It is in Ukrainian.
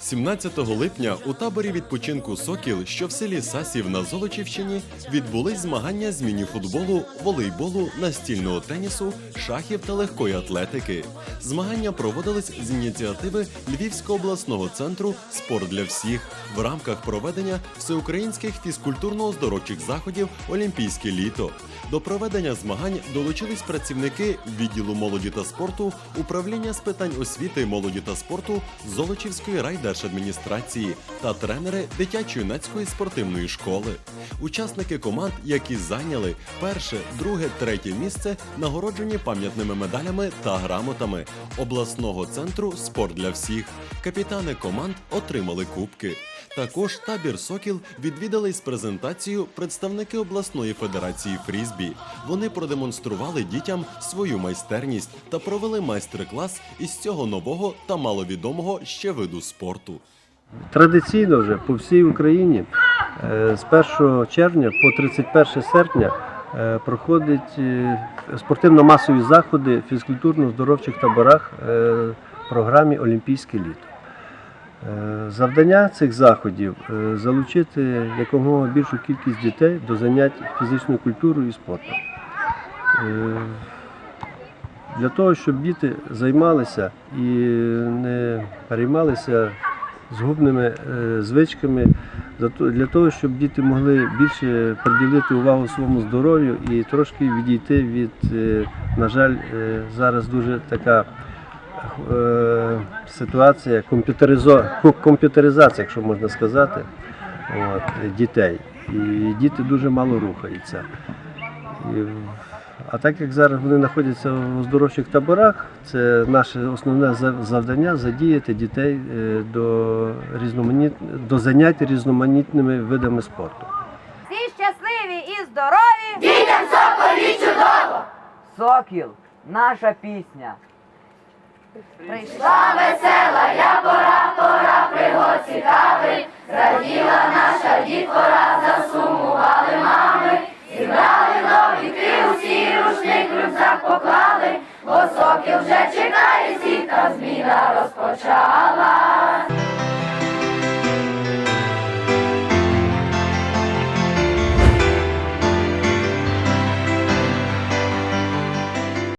17 липня у таборі відпочинку Сокіл, що в селі Сасів на Золочівщині, відбулись змагання з мініфутболу, волейболу, настільного тенісу, шахів та легкої атлетики. Змагання проводились з ініціативи Львівського обласного центру Спорт для всіх в рамках проведення всеукраїнських фізкультурно-оздоровчих заходів Олімпійське літо. До проведення змагань долучились працівники відділу молоді та спорту, управління з питань освіти, молоді та спорту Золочівської райдержадміністрації та тренери дитячо-юнацької спортивної школи. Учасники команд, які зайняли перше, друге, третє місце, нагороджені пам'ятними медалями та грамотами обласного центру Спорт для всіх. Капітани команд отримали кубки. Також табір Сокіл відвідали з презентацією представники обласної федерації фрізбі. Вони продемонстрували дітям свою майстерність та провели майстер-клас із цього нового та маловідомого ще виду спорту. Традиційно вже по всій Україні е, з 1 червня по 31 серпня е, проходять е, спортивно-масові заходи в фізкультурно-здоровчих таборах в програмі Олімпійське літо. Е, Завдання цих заходів е, залучити якомога більшу кількість дітей до занять фізичною культурою і спортом. Е, Для того, щоб діти займалися і не переймалися згубними звичками, для того, щоб діти могли більше приділити увагу своєму здоров'ю і трошки відійти від, на жаль, зараз дуже така е, ситуація комп'ютеризо- комп'ютеризація, якщо можна сказати, от, дітей. І діти дуже мало рухаються. І, а так як зараз вони знаходяться в оздоровчих таборах, це наше основне завдання задіяти дітей е, до, різноманіт... до занять різноманітними видами спорту. Всі щасливі і здорові! Дітям соколі чудово! Сокіл, наша пісня. Прийшла. Весела я пора, пора пригод цікавий, зраділа наша дітвора, засумували мами, зібрали нові усі рушник рюкзак поклали, бо сокіл вже чекає, сіта зміна розпочалась.